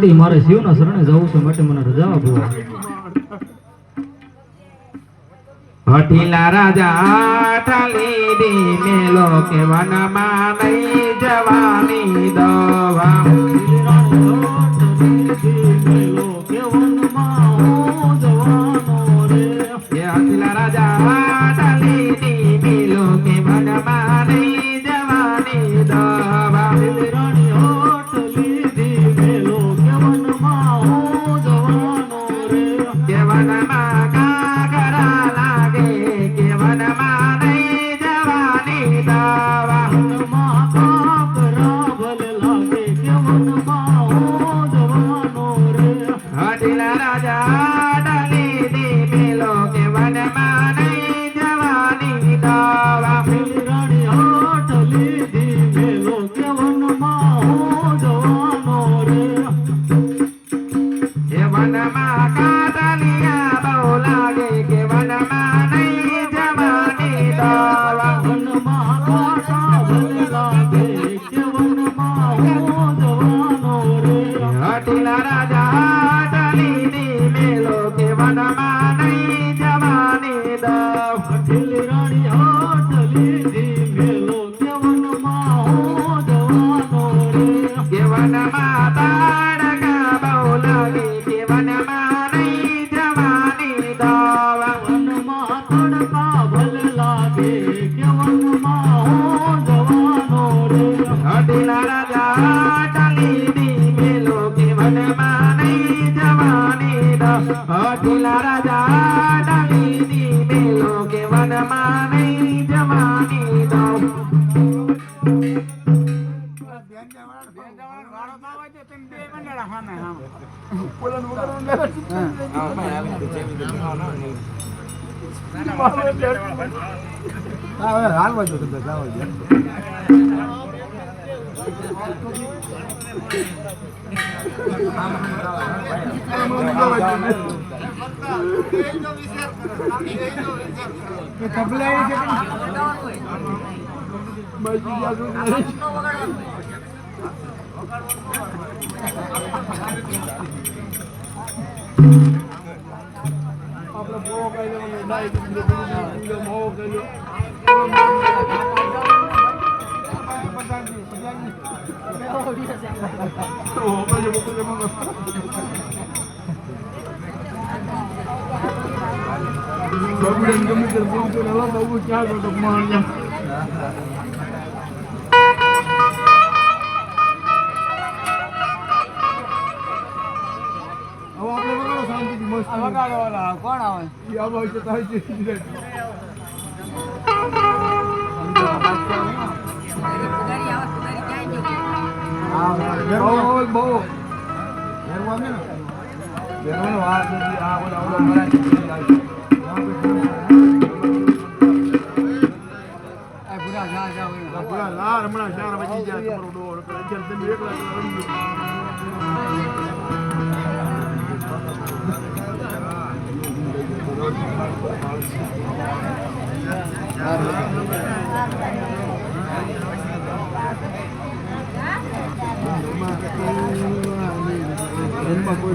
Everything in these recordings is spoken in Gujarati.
અરે મારે શિવના શરણે જવું છે, માટે મને રજા આપો. હઠીલા રાજા ઠાલી દી મેલો કે વનમાં નહીં જવાની દવા. બોલવાનું વગરનું લેવા હા હવે હાલવા જો તમે જાઓ છે આપણે મોહ કહી દેવાનું ડાય કીધું મોહ કહી બાબુને ગમે તે ફોન કરે હલો બાબુ ક્યાં છો તો માણ્યા આ ઓલા ઓલા મરાઠી પૂરા જા જા પૂરા લાર હમણાં ચાર વાગી ગયા તમારો ડોર અત્યારે તમે એકલા એકલા રમી લો. એમાં કોઈ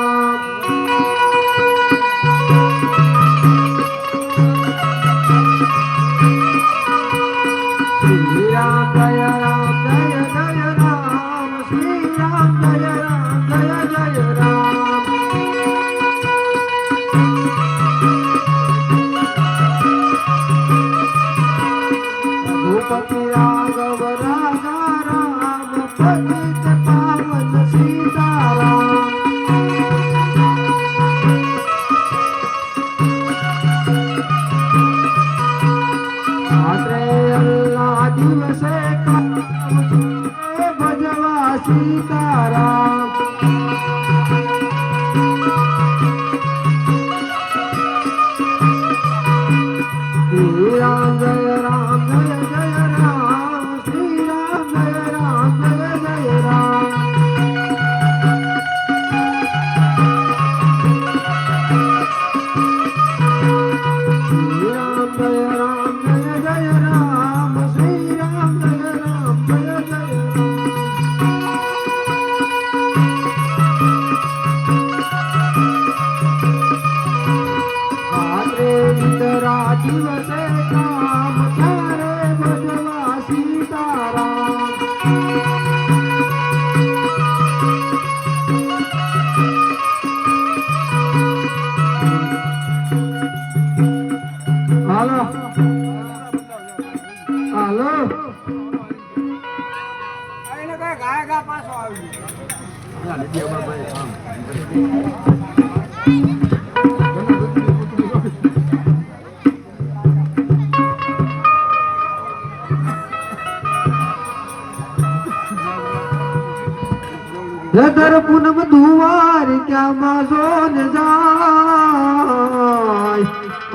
જધર પૂનમ દુવાર ક્યાં માસો ને જાય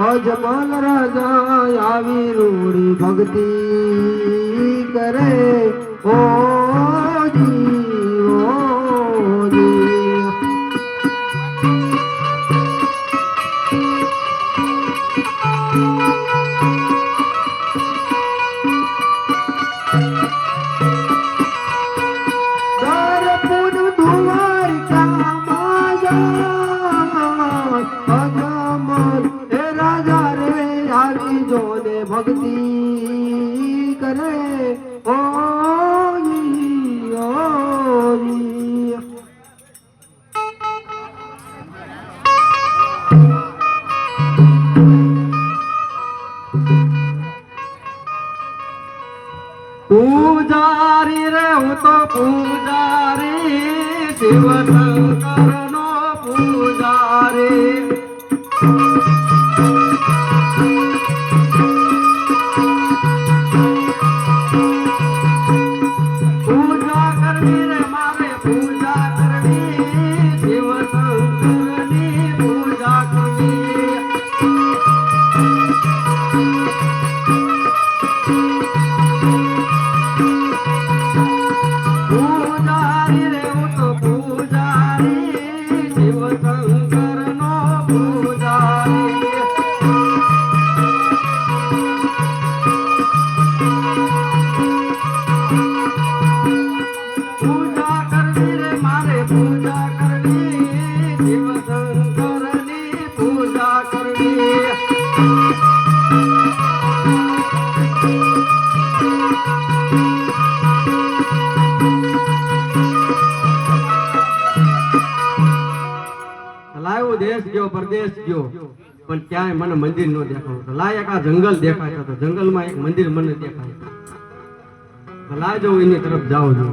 અજમલ રાજા આવી રૂડી ભક્તિ કરે. ઓ પૂજારે દેવતા મંદિર નો દેખાણું તો લાયક આ જંગલ દેખાય તો જંગલમાં એક મંદિર મને દેખાય લા જવું એની તરફ જાઓ જો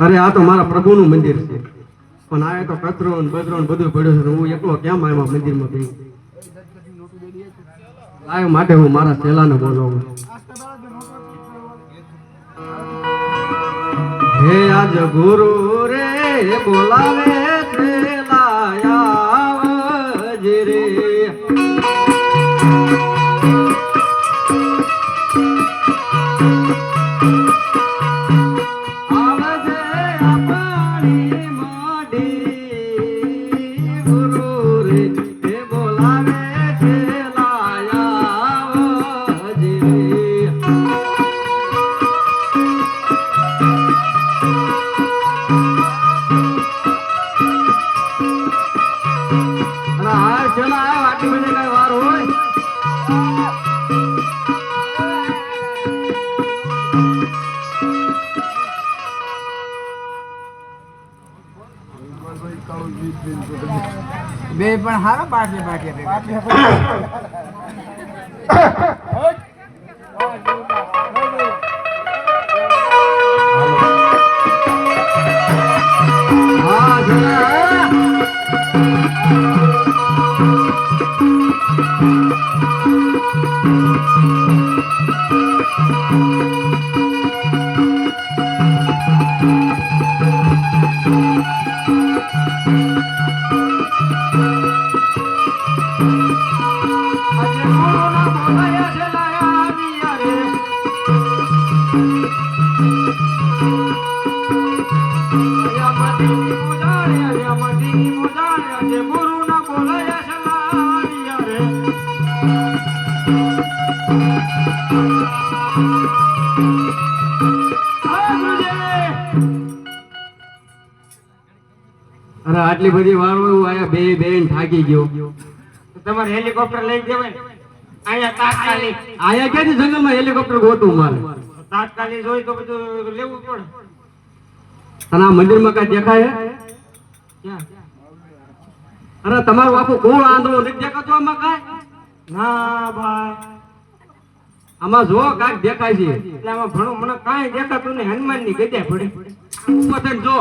અરે આ તો મારા પ્રભુનું મંદિર છે. પણ આ તો કચરો ને બધું પડ્યું છે હું એકલો કેમ આવ્યો મંદિરમાં ભેગું લાય માટે હું મારા સેલાને બોલાવું. હે આજ ગુરુ રે બોલાવે પણ હારો પાટે પાટે હા અરે આટલી બધી વાર હું આયા બે બેન થાકી ગયો. તમારે હેલિકોપ્ટર લઈ જવાય? અહીંયા તાત્કાલિક. આયા ક્યાંથી? જંગલમાં હેલિકોપ્ટર ગોતું મારે. તાત્કાલિક હોય તો બધું લેવું પડે. અને આ મંદિરમાં કાંઈ દેખાય અરે તમારું આખું કોણ આંધળો નથી દેખાતો આમાં કાંઈ? ના ભાઈ. આમાં જો કાંઈક દેખાય છે. એટલે આમાં ભણું મને કાંઈ દેખાતું નહીં. હનુમાનની ગદ્યા પડી. ઉપર જો.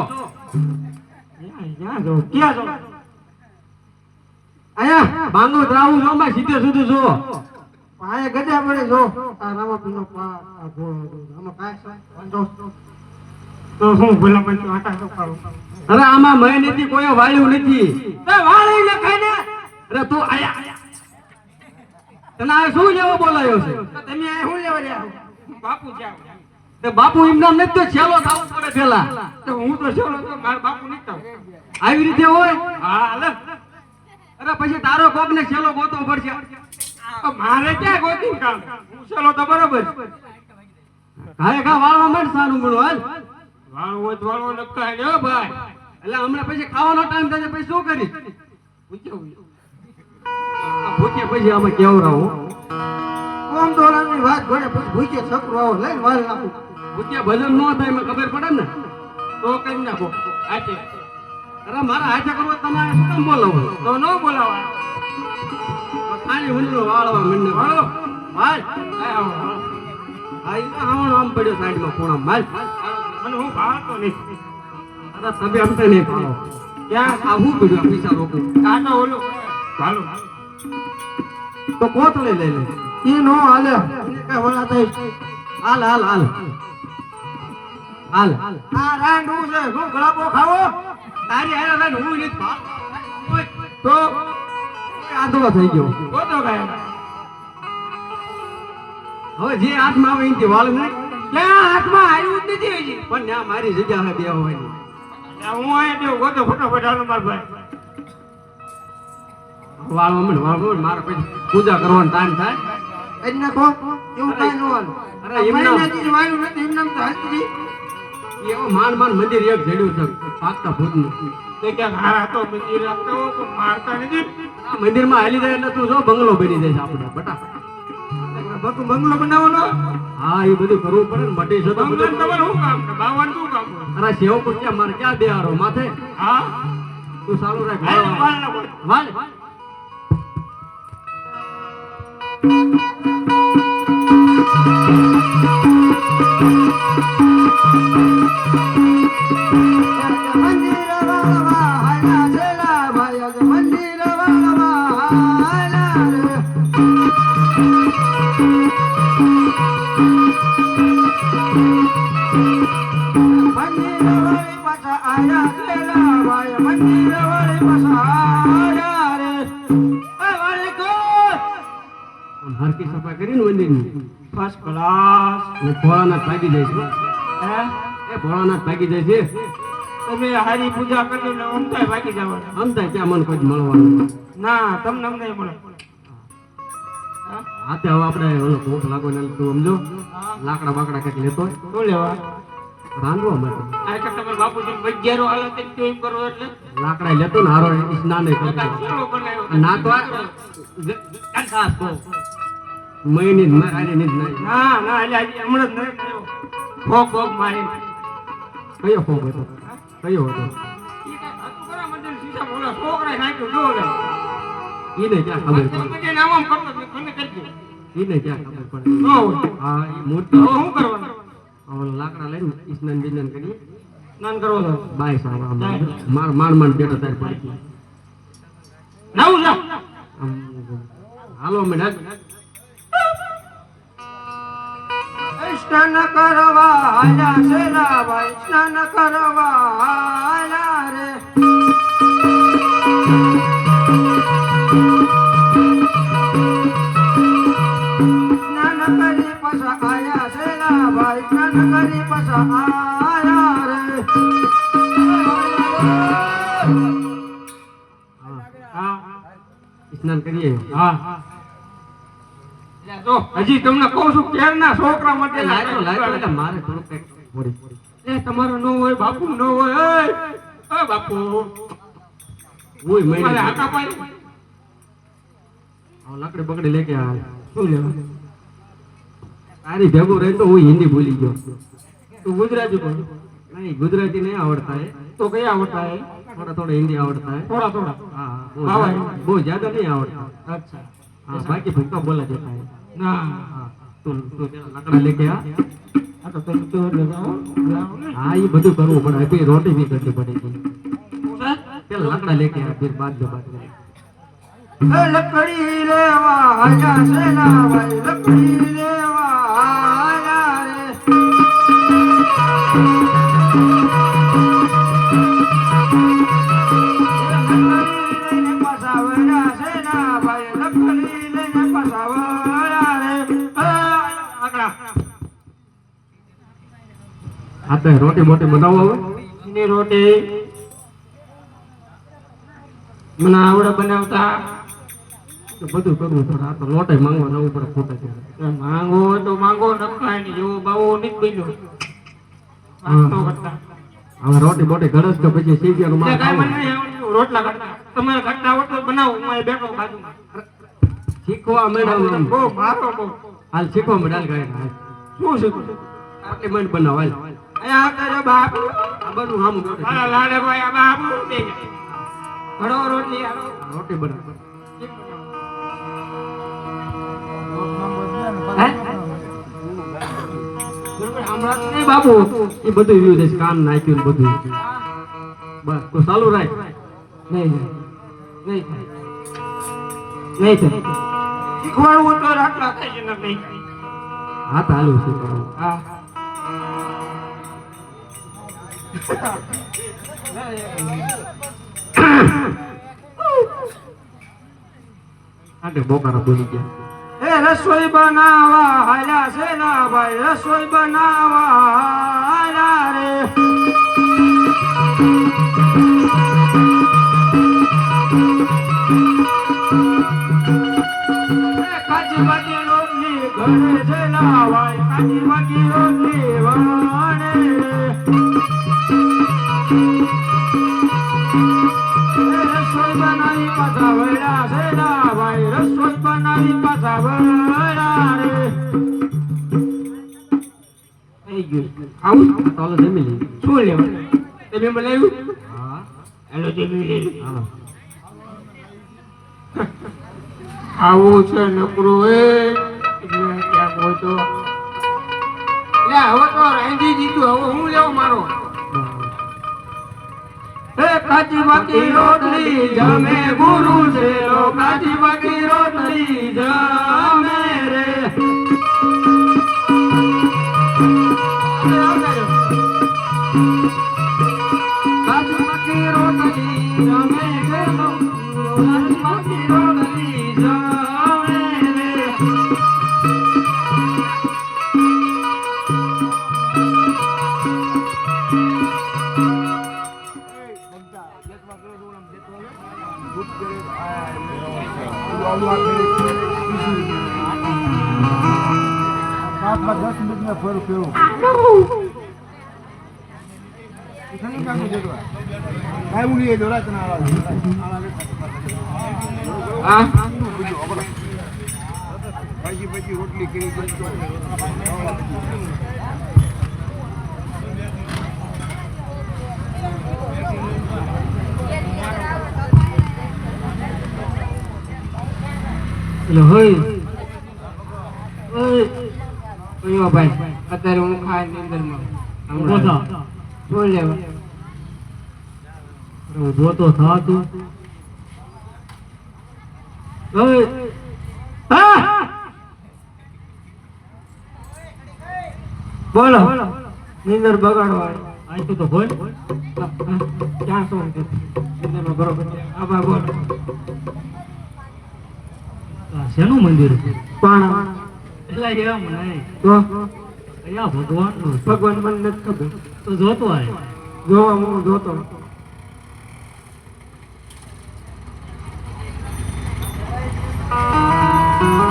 ક્યાં જો ક્યાં જાઉં? આયા બાંગો ત્રાવું જો સીધે સીધું જો આયા ગજા પડે જો. આ રામાપીરનો પા આ ઘોડો આમાં કાંઈ છે? વાંધો. તો હું ભલા મને આટા તો ખાવું અરે આમાં મેં નથી કોઈ વાળ્યું નથી. તો વાળી લખાય ને અરે તું આયા તને આ શું જેવો બોલાયો છે? તમે આ શું લેવા રહ્યા બાપુ જાઓ. તે બાપુ એમ નથી તો છેલ્લો થવું પડે પેલા તો હું તો છોડો બાપુ નહીં થાવ આવી રીતે હોય? હા અરે, પછી તારો કોક ને છેલ્લો ગોતો પડશે. મારે ક્યાં ગોતી કામ? છેલો તો બરોબર ઘાય કા વાળવા માંડ સારું ગુણ હાલ. વાળું હોય તો વાળું નખાય હે હો, ભાઈ. એટલે હમણાં પછી ખાવાનો ટાઈમ થશે, પછી શું કરી પૂછ્યું પછી. અમે પછી આમાં કોમ દોરાની વાત ઘોડે ભૂખે છકરો આવો, લઈને વાળ નાખું. ભૂખે ભજન ન થાય, એમાં ખબર પડે ને? તો કરી નાખો. આટે અરે મારા હાથે કરવો તમારે શું બોલાવો? તો ન બોલાવા ખાલી હુંડલો વાળવા મને વાળો. હાલ. આ આવો, આવો. આ ઈ તો આમ પડ્યો સાઈડમાં ખૂણામાં માલ મને હું ભાળતો નહીં. અરે તમે અમતે નહીં ભાળો. ક્યાં આ હું પડ્યો પૈસા રોકો? કાકા ઓલું. ચાલો તો કોથળે લઈ લે? એ નો હાલે. કઈ વળા થઈ હાલ હાલ હાલ. હાલ. આ રાંડું છે. શું ગળાપો ખાવો? તારી હારે લઈને હું તો આંધળો થઈ ગયો. હવે જે હાથમાં આવે એનથી વાળ નહીં. ક્યાં હાથમાં આવ્યું જ નથી હજી. પણ ત્યાં મારી જગ્યા બે હોય હું અહીંયા દેવું ગોતો ફટાફટ હાલો મારા ભાઈ. વાળવા મને વાળવા મારે પછી પૂજા કરવાનો ટાઈમ થાય. એને કહો એવું કાંઈ નો અરે એમના નથી એમને તો હાલતી એવો માન માન મંદિર એક જડ્યું છે પાકતા ભૂતનું તે ક્યાંક હારા તો મંદિર રાખતા હો પણ મારતા નથી. આ મંદિરમાં હાલી જાય એટલે તું જો બંગલો બની જાય છે આપણે બટા. બધું બંગલો બનાવવાનો? હા એ બધું કરવું પડે ને મટી છે તો બધું તમારે શું કામ છે? બાવાનું શું કામ અરે સેવ પૂછ્યા મારે ક્યાં દેહારો માથે? હા? તું સારું રાખ વાળ. વાળ. मंदिर बाबा आया जल मंदा मंदिर आया जला मंदिरा હરકી સફાઈ કરીને મંદિરની ફર્સ્ટ ક્લાસ ભોળાનાથ ભાગી જાય છે હે એ ભોળાનાથ ભાગી જાય છે તમે હારી પૂજા કરી ને અમતાય ભાગી જવાના અમતાય ક્યાં મન કોઈ મળવાનું ના તમને અમને મળે હા? હવે આપણે ઓલો ભૂખ લાગો ને તું સમજો લાકડા બાકડા કંઈક લેતો શું લેવા રાંધવા માટે આ કે તમારા બાપુજી વૈદ્યારો હાલો તે એમ કરો એટલે લાકડા લેતો ને હારો સ્નાન કરતો. ના તો આ જ- મહિની જ મારે આને જ નહીં ના ના એટલે આજે હમણાં જ નહીં થયો ભોગ ફોક મારી કયો ફોગ હતો? કયો હતો? છોકરાએ નાખ્યું ડોળ ઈને ક્યાં ખબર પડે? નામ આમ કરતો જ કરજો ઈને ક્યાં ખબર પડે? હા મૂર્તિ. શું કરવાનું? લાકડા લઈને સ્નાન બિનાન કરી સ્નાન કરવો તો. બાય સાહેબ માર માંડ માંડ બેઠો તાર પડી. નાવું જાવ હાલો મેડમ. સ્નાન કરવા આલા લાભાઈ સ્નાન કરવા આલા રે. સ્નાન કરી પછા આયા લાભાઈ સ્નાન કરી પછા આયા રે સ્નાન કરીએ. હા. જો હજી તમને કહું છું ક્યારના છોકરા માટે લાગ્યો લાગ્યો એટલે મારે કંઈક એ તમારો ન હોય બાપુ ન હોય એ બાપુ. ઓય હાકા લકડી બકડી લેકે આ. શું લેવા? તારી ભેગું રહે તો હું હિન્દી ભૂલી ગયો. તું ગુજરાતી બોલ. નહીં ગુજરાતી નહીં આવડતા હે તો કયા આવડતા હે થોડા થોડા હિન્દી આવડતા હે થોડા થોડા. હા. બહુ જ્યાદા નહીં આવડતા. અચ્છા. હા બાકી ભૂકા બોલા જતા હે ના હા તું તું પેલા લકડા લેકે આ આ તો તમે તો એટલે જાઓ જાઓ ને હા એ બધું કરવું પડે હજી રોટી બી કરવી પડે છે શું છે? પેલા લકડા લેકે આ ફિર બાદ લો આગળ આ તો રોટી મોટી બનાવો હવે ની રોટી મને આવડે બનાવતા તો બધું કરવું પડે આ તો લોટે માંગવા જવું પડે ખોટા છે એ માંગો હોય તો માંગો નખાય નહીં જેવો બાવો નથી બન્યો નાસ્તો કરતા હવે રોટી મોટી ગળસ તો પછી સીજિયાનું તે માર કાંઈ મને ખાવું. નહીં આવડતું, રોટલા કરતા તમે કરતા આવડતું હોય તો બનાવો હું અહીં બેઠો બાજુમાં. શીખવા મેડમ બહુ મારો બહુ હાલ શીખવા મેડલ ગાય. હાલ શું શીખું? આટલી મન બનાવ હાલ. અહીંયા આવતા બાપુ. આ બધું હામું મારા લાડે ભાઈ આ બાપુ ઘડો રોટલી રોટી બનાવ. હે? હમણાં તો નહીં બાપુ. એ બધું રહ્યું છે કામ નાખ્યું બધું. બસ તો ચાલુ રાખ. નહીં નહીં નહીં થાય. શીખવાડવું તો રાટલા થાય ને થાય. તો હાલું શીખવાનું હા. આટે બોકારા બોલી ગયા. એ રસોઈ બનાવા હાલ્યા છે લાભાઈ રસોઈ બનાવા હાલ્યા રે. આવું આ જમી શું લેવાનું તમે મને આવ્યું હા છે નકરું એ. હોય તો હવે તો રાંધી દીધું, હવે હું લેવો મારો? કાચી બાકી રોટલી જમે ગુરુ છે કાચી બાકી રોટલી જમે રે. રાતમાં દસ મિનિટ મેં ફરું ફેરું ભાજી ભાજી રોટલી કરી એટલે હોય. કયો ભાઈ અત્યારે હું ખાય નિંદરમાં ઊભો થા. બોલ લેવા. ઊભો તો થા તું. બોલો. નિંદર બગાડવા આય તો બોલ ક્યાં શું નિંદરમાં બરોબર. આભાર બોલ. આ શેનું મંદિર પાણા એટલે એમ નહીં તો અહીંયા. ભગવાન મને નથી ખબર. તો જોતો આય. જોવા હું જોતો.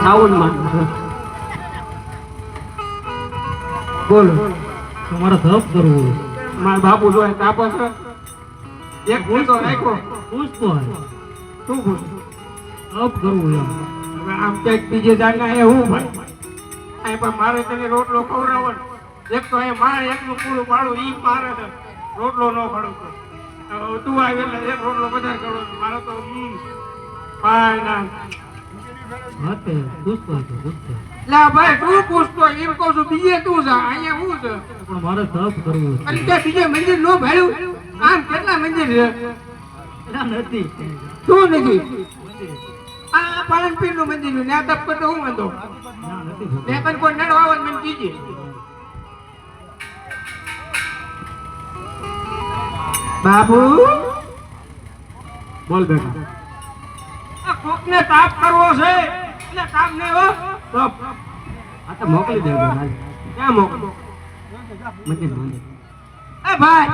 સાઉન્ડમાં બોલો. તમારે ધપ કરવું મારા બાપુ જોય તાપો છે? એક ભૂલતો રાખ્યો પૂછતો હોય શું ભૂલ ધપ કરવું એમ. આમ ક્યાંક બીજે જાણના એ હું ભાઈ અહીં પણ મારે તને રોટલો ખવડાવો એક તો અહીં મારે એકલું પૂરું પાડું ઈ મારે છે. રોટલો ન ખડું તો તું આવી એટલે એક રોટલો બધા કરો. મારો તો ભાઈ ના. લે ભાઈ તું પૂછતો એમ કહું છું બીજે તું છે અહીંયા હું છે? પણ મારે કરવું અને બીજે મંદિર નો ભાડ્યું આમ કેટલા મંદિર છે? નથી શું નથી આ પાલનપીરનું મંદિર છે. ત્યાં તપ કરતો હું વાંધો? ને. પણ કોઈ મને કીજે. બાબુ બોલ બેટા આ કોકને તાપ કરવો છે એટલે તાપ ને હો. તો આ તો મોકલી દે ભાઈ ક્યાં મોકલો? મને એ ભાઈ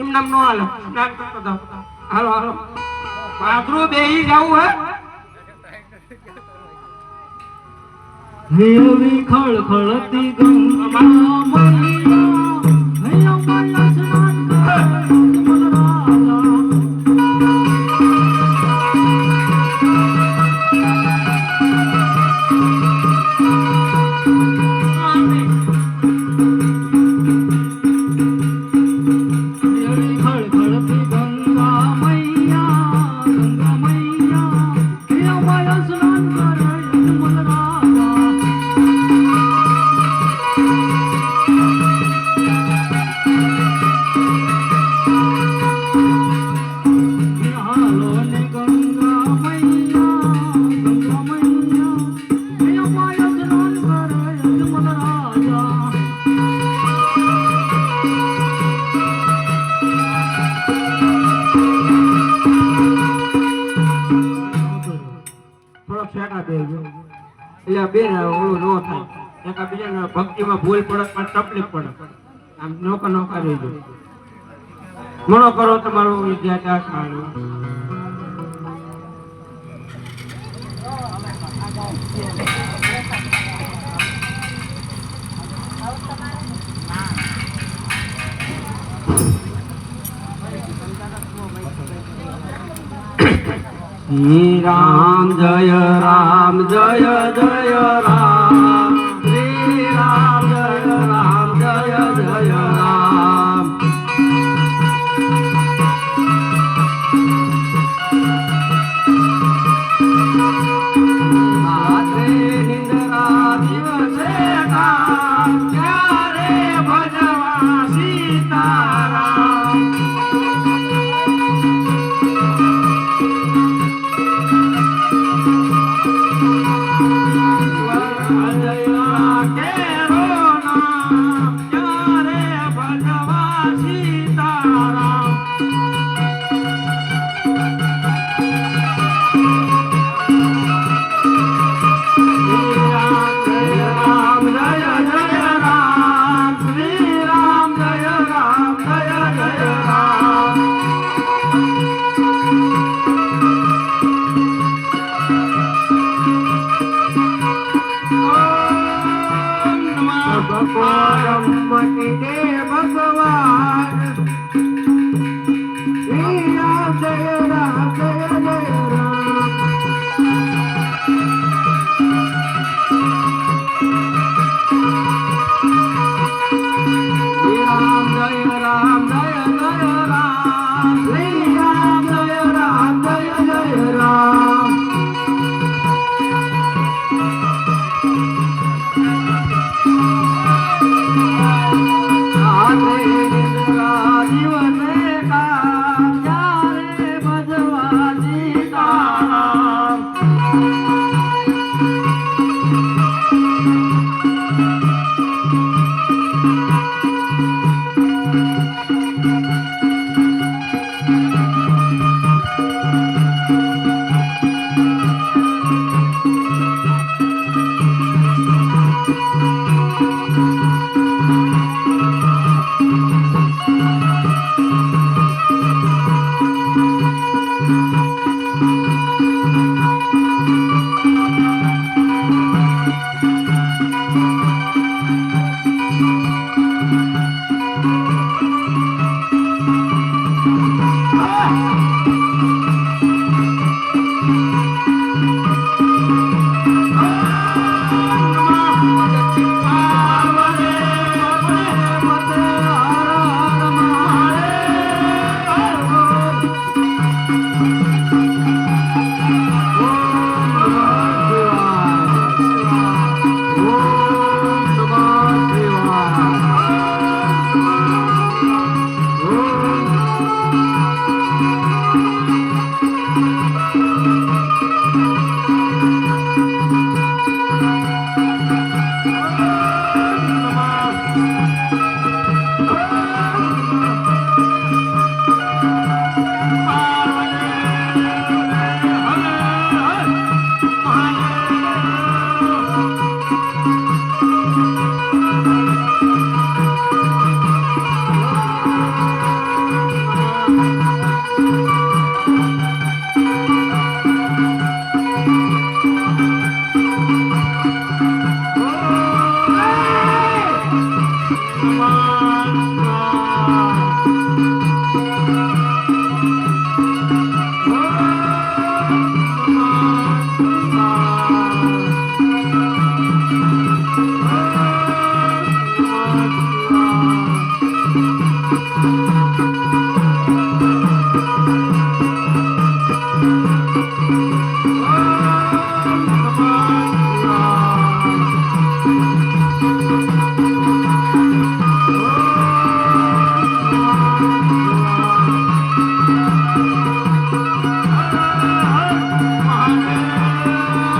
એમ નામ નો હાલો. નામ કરતો હાલો હાલો. પાથરું બેહી જાવું હે. એવી ખળખળતી ગંગા મહિલા હૈયા નોકા નોકા રહેજો કરો તમારું વિદ્યાદાસ મારું રામ જય રામ જય જય રામ.